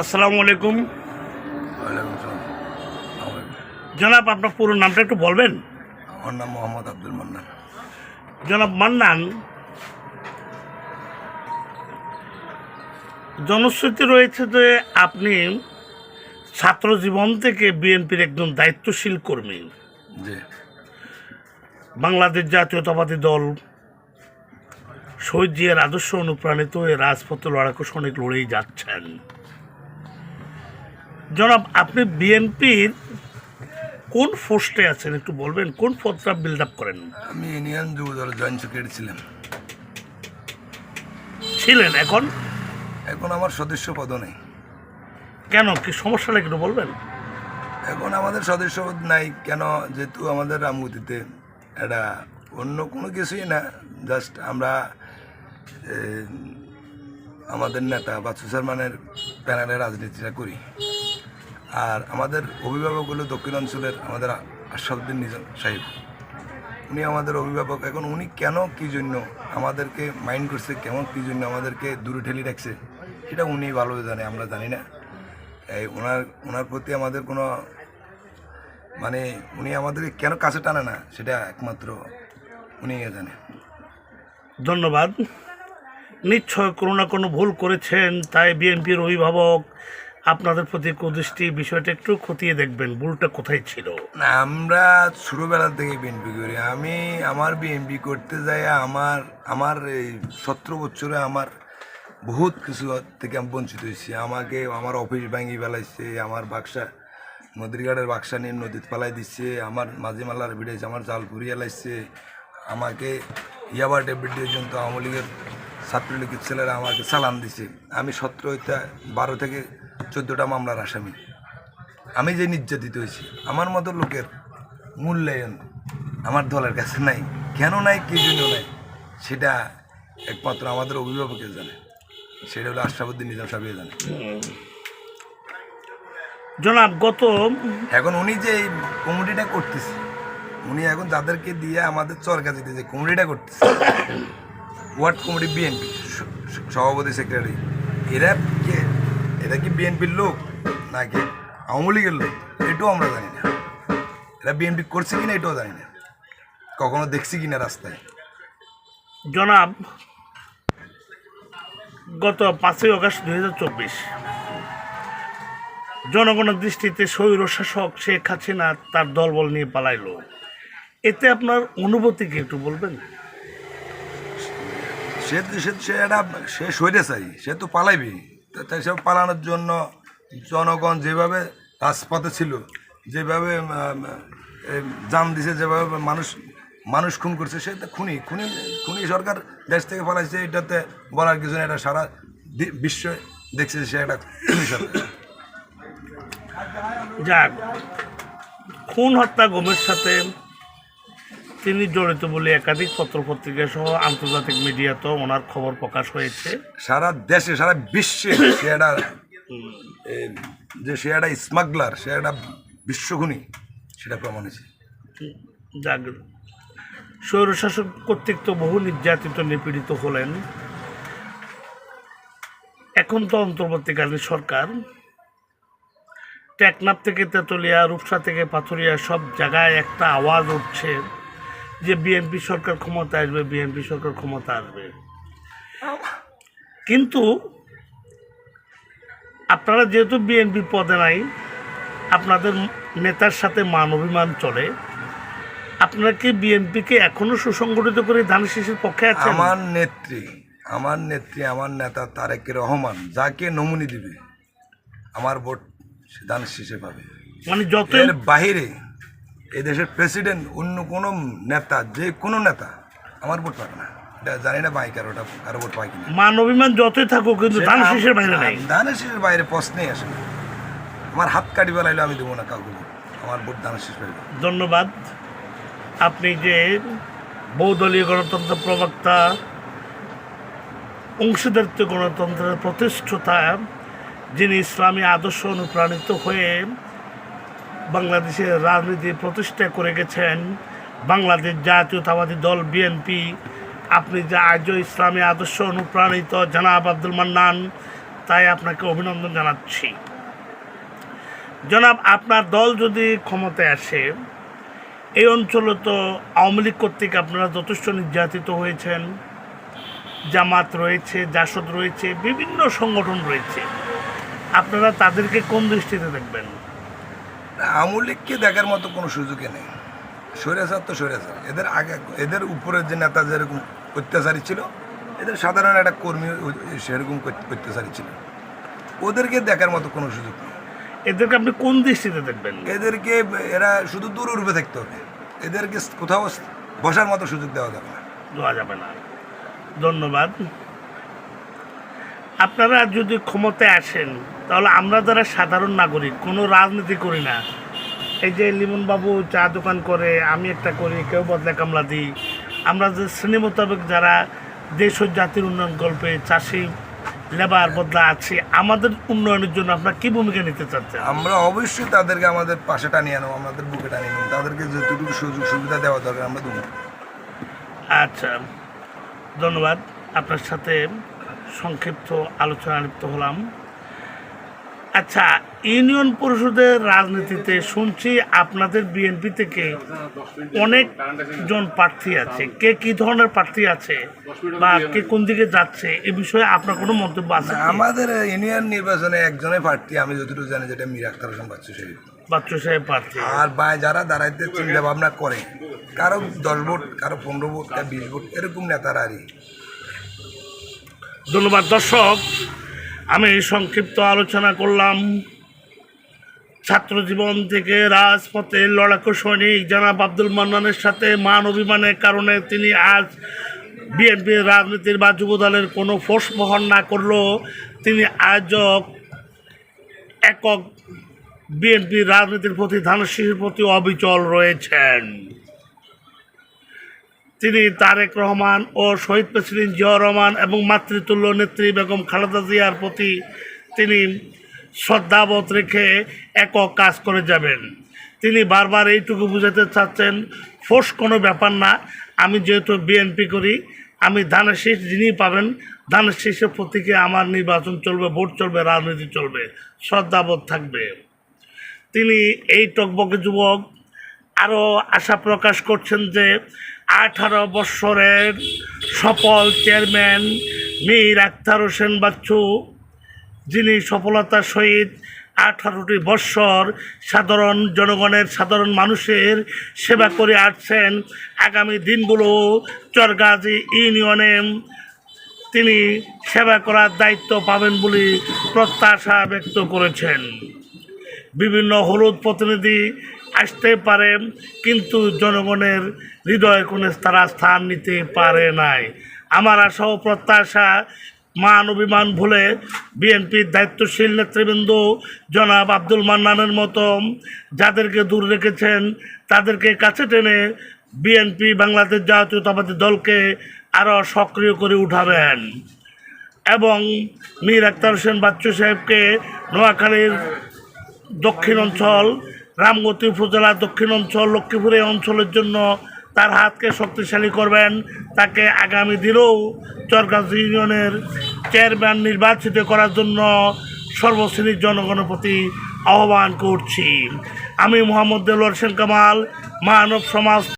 আসসালামু আলাইকুম। জনাব আপনার পুরো নামটা একটু বলবেন? আমার নাম মোহাম্মদ আব্দুল মান্নান। জনাব মান্নান জনশ্রুতি রয়েছে যে আপনি ছাত্র জীবন থেকে বিএনপির একজন দায়িত্বশীল কর্মী। বাংলাদেশ জাতীয়তাবাদী দল শহীদ জিয়ার আদর্শ অনুপ্রাণিত হয়ে রাজপথে লড়াকু অনেক লড়েই যাচ্ছেন। জনাব আপনি বিএনপির কোন পোস্টে আছেন? একটু বলবেন কোন পদটা বিল্ড আপ করেন? আমি ইউনিয়ন যুব দল জয়েন্ট সেক্রেটারি ছিলাম। ছিলেন এখন? এখন আমার সদস্য পদ নেই। কেন কি সমস্যাটা একটু বলবেন? এখন আমাদের সদস্য পদ নাই কেন? যেহেতু আমাদের রামগতিতে এটা অন্য কোনো কিছুই না জাস্ট আমরা আমাদের নেতা বাচ্চু সারমানের প্যানেলে রাজনীতিটা করি। আর আমাদের অভিভাবক হলো দক্ষিণ অঞ্চলের আমাদের আশাউদ্দিন নিজাম সাহেব। উনি আমাদের অভিভাবক। এখন উনি কেন কি জন্য আমাদেরকে মাইন্ড করছে, কেমন কি জন্য আমাদেরকে দূরে ঠেলি রাখছে, সেটা উনি ভালো জানে, আমরা জানি না। এই ওনার ওনার প্রতি আমাদের কোনো মানে উনি আমাদেরকে কেন কাছে টানে না, সেটা একমাত্র উনি জানে। ধন্যবাদ। নিশ্চয় কোনো না কোনো ভুল করেছেন, তাই বিএনপির অভিভাবক আপনাদের প্রতি কুদৃষ্টি বিষয়টা একটু খতিয়ে দেখবেন, ভুলটা কোথায় ছিল? না, আমরা ছোটোবেলা থেকে বিএনপি করি। আমি আমার বিএনপি করতে যাই, আমার আমার এই সতেরো বছরে আমার বহুত কিছু থেকে আমি বঞ্চিত হয়েছি। আমাকে, আমার অফিস ভাঙি ফেলাইছে, আমার বাক্সা, নদীরঘাটের বাক্সা নিয়ে নদীতে পালাই দিচ্ছে, আমার মাঝি মালার ভিড়েছে আমার জাল পুরিয়ে লাইছে। আমাকে ইয়াবা ডেবিট পর্যন্ত আওয়ামী লীগের ছাত্রলীগের ছেলেরা আমাকে চালান দিছে। আমি সতেরো বারো থেকে চোদ্দোটা মামলার আসামি। আমি যে নির্যাতিত হয়েছি আমার মতো লোকের মূল্যায়ন আমার দলের কাছে নাই। কেন নাই কি জন্য নাই সেটা একমাত্র আমাদের অভিভাবকের জানে। সেটা হলো আশরাফুদ্দিন নিজাম সাহেব জানে। জনাব গত এখন উনি যে এই কমিটিটা করতেছে উনি এখন যাদেরকে দিয়ে আমাদের চরকা দিতে যে কমিটিটা করতেছে ওয়ার্ড কমিটি বিএনপি সভাপতি সেক্রেটারি এরা এরা কি বিএনপির লোক? নাকি আওয়ামী লীগের লোক? এটাও আমরা জানি না। এরা বিএনপি করছে কিনা এটাও জানি না। কখনো দেখছি কিনা রাস্তায়। জনাব গত পাঁচই আগস্ট দুই হাজার চব্বিশ জনগণের দৃষ্টিতে স্বৈর শাসক শেখ হাসিনা তার দলবল নিয়ে পালাইলো। এতে আপনার অনুভূতি কি একটু বলবেন? সে সে সে একটা সে সইতে চাই। সে তো পালাইবি তাই সে পালানোর জন্য জনগণ যেভাবে রাজপথে ছিল, যেভাবে জাম দিছে, যেভাবে মানুষ মানুষ খুন করছে, সে তো খুনি খুনি খুনি সরকার দেশ থেকে পালাইছে, এটাতে বলার কিছু এটা সারা বিশ্ব দেখছে সে একটা খুনি সরকার। যাক, খুন হত্যা গমের সাথে তিনি জড়িত বলে একাধিক পত্রপত্রিকা সহ আন্তর্জাতিক মিডিয়াতেও ওনার খবর প্রকাশ হয়েছে। সারা দেশে সারা বিশ্বে সে একটা যে সে একটা স্মাগলার সে একটা বিশ্বগুণী সেটা প্রমাণ হয়েছে। যাক স্বৈরশাসক কর্তৃক তো বহু নির্যাতিত নিপীড়িত হলেন। এখন তো অন্তর্বর্তীকালীন সরকার। টেকনাফ থেকে তেতুলিয়া রূপসা থেকে পাথুরিয়া সব জায়গায় একটা আওয়াজ উঠছে। যে বিএনপি সরকার ক্ষমতা আসবে বিএনপি সরকার ক্ষমতা আসবে। কিন্তু আপনারা যেহেতু বিএনপি পদে নাই আপনাদের নেতার সাথে মান অভিমান চলে। আপনারা কি বিএনপিকে এখনও সুসংগঠিত করে ধান শীষের পক্ষে আছেন? আমার নেত্রী আমার নেত্রী আমার নেতা তারেক রহমান যাকে নমুনি দিবে আমার ভোট সে দান শেষে পাবে। মানে যতই এর বাহিরে এই দেশের প্রেসিডেন্ট অন্য কোনো নেতা যে কোনো নেতা আমার ভোট পাবে না। এটা জানি না পাই কারও ওটা কারও ভোট পাই কিনা। মান অভিমান যতই থাকুক কিন্তু ধান শীষের বাইরে নাই। শেষের বাইরে প্রশ্নেই আসে না আমার হাত কাটি বেলাইলে আমি দেবো না কাউকে আমার ভোট দানের শেষ পাইবে। ধন্যবাদ। আপনি যে বহুদলীয় গণতন্ত্র প্রবক্তা অংশীদারিত্ব গণতন্ত্রের প্রতিষ্ঠতা যিনি ইসলামী আদর্শ অনুপ্রাণিত হয়ে বাংলাদেশের রাজনীতি প্রতিষ্ঠা করে গেছেন বাংলাদেশ জাতীয়তাবাদী দল বিএনপি। আপনি যে আজও ইসলামী আদর্শ অনুপ্রাণিত জানাব আব্দুল মান্নান, তাই আপনাকে অভিনন্দন জানাচ্ছি। জনাব, আপনার দল যদি ক্ষমতায় আসে, এই অঞ্চলে তো আওয়ামী লীগ কর্তৃক আপনারা যথেষ্ট নির্যাতিত হয়েছেন। জামাত রয়েছে, জাসদ রয়েছে, বিভিন্ন সংগঠন রয়েছে। আপনারা তাদেরকে কোন দৃষ্টিতে দেখবেন? আওয়ামী লীগকে দেখার মতো কোনো সুযোগই নেই। স্বৈরাচার তো স্বৈরাচার এদের আগে এদের উপরের যে নেতা যেরকম অত্যাচারী ছিল এদের সাধারণ একটা কর্মী সেরকম অত্যাচারী ছিল। ওদেরকে দেখার মতো কোনো সুযোগ নেই। এদেরকে আপনি কোন দৃষ্টিতে দেখবেন? এদেরকে এরা শুধু দূর উর্বে থাকতে হবে। এদেরকে কোথাও বসার মতো সুযোগ দেওয়া যাবে না। দেওয়া যাবে না। ধন্যবাদ। আপনারা যদি ক্ষমতায় আসেন তাহলে আমরা যারা সাধারণ নাগরিক কোনো রাজনীতি করি না। এই যে লিমন বাবু চা দোকান করে আমি একটা করি কেউ বদলা কামলা দিই। আমরা যে শ্রেণি মোতাবেক যারা দেশ ও জাতির উন্নয়ন গল্পে চাষি লেবার বদলা আছে আমাদের উন্নয়নের জন্য আপনার কি ভূমিকা নিতে চাচ্ছেন? আমরা অবশ্যই তাদেরকে আমাদের পাশে টানিয়ে আনো আমাদের বুকে টানিয়ে নেব তাদেরকে যতটুকু সুযোগ সুবিধা দেওয়া দরকার আমরা দেবো। আচ্ছা ধন্যবাদ। আপনার সাথে সংক্ষিপ্ত আলোচনা লিপ্ত হলাম। আচ্ছা ইউনিয়ন পরিষদের রাজনীতিতে শুনছি আপনাদের বিএনপি থেকে অনেকজন প্রার্থী আছে। কে কি ধরনের প্রার্থী আছে বা কে কোন দিকে যাচ্ছে এ বিষয়ে আপনার কোনো মন্তব্য আছে? আমাদের ইউনিয়ন নির্বাচনে একজনের প্রার্থী আমি যতটুকু জানি যেটা মীর আক্তার হোসেন বাচ্চু শরীফ বাচ্চু সাহেব প্রার্থী। আর বা যারা দাঁড়াইতে চিন্তা ভাবনা করে কারও দশ ভোট কারও পনেরো ভোট কারও বিশ ভোট এরকম নেতারা আরই ধন্যবাদ দর্শক। আমি সংক্ষিপ্ত আলোচনা করলাম। ছাত্র জীবন থেকে রাজপথে লড়াকু সৈনিক জনাব আব্দুল মান্নানের সাথে মান অভিমানের কারণে তিনি আজ বিএনপির রাজনীতির বা যুবদলের কোনো ফোর্স বহন না করলেও তিনি আয়োজক একক বিএনপির রাজনীতির প্রতি ধানশীষের প্রতি অবিচল রয়েছেন। তিনি তারেক রহমান ও শহীদ প্রেসিডেন্ট জিয়াউর রহমান এবং মাতৃতুল্য নেত্রী বেগম খালেদা জিয়ার প্রতি তিনি শ্রদ্ধাবোধ রেখে একক কাজ করে যাবেন। তিনি বারবার এইটুকু বুঝাতে চাচ্ছেন ফোর্স কোনো ব্যাপার না, আমি যেহেতু বিএনপি করি, আমি ধানের শীষ যিনি পাবেন, ধানের শীষের প্রতীকে আমার নির্বাচন চলবে, ভোট চলবে, রাজনীতি চলবে, শ্রদ্ধাবোধ থাকবে। তিনি এই টকবকে যুবক আরও আশা প্রকাশ করছেন যে আঠারো বৎসরের সফল চেয়ারম্যান মীর আখতার হোসেন বাচ্চু, যিনি সফলতার সহিত আঠারোটি বৎসর সাধারণ জনগণের সাধারণ মানুষের সেবা করে আসছেন। আগামী দিনগুলো চরগাজী ইউনিয়নে তিনি সেবা করার দায়িত্ব পাবেন বলে প্রত্যাশা ব্যক্ত করেছেন। বিভিন্ন হলুদ প্রতিনিধি আসতে পারে, কিন্তু জনগণের হৃদয় কোণে তারা স্থান নিতে পারে নাই। আমার আশা ও প্রত্যাশা, মান অভিমান ভুলে বিএনপির দায়িত্বশীল নেতৃবৃন্দ জনাব আব্দুল মান্নানের মতো যাদেরকে দূর রেখেছেন, তাদেরকে কাছে টেনে বিএনপি বাংলাদেশ জাতীয়তাবাদী দলকে আরও সক্রিয় করে উঠাবেন। এবং মীর আক্তার হোসেন বাচ্চু সাহেবকে নোয়াখালীর দক্ষিণ অঞ্চল রামগতি উপজেলার দক্ষিণ অঞ্চল, লক্ষ্মীপুর এই অঞ্চলের জন্য তার হাতকে শক্তিশালী করবেন। তাকে আগামী দিনেও চরগাছ ইউনিয়নের চেয়ারম্যান নির্বাচিত করার জন্য সর্বশ্রেণীর জনগণের প্রতি আহ্বান করছি। আমি মোহাম্মদ দেলোয়ার সেন কামাল, মানব সমাজ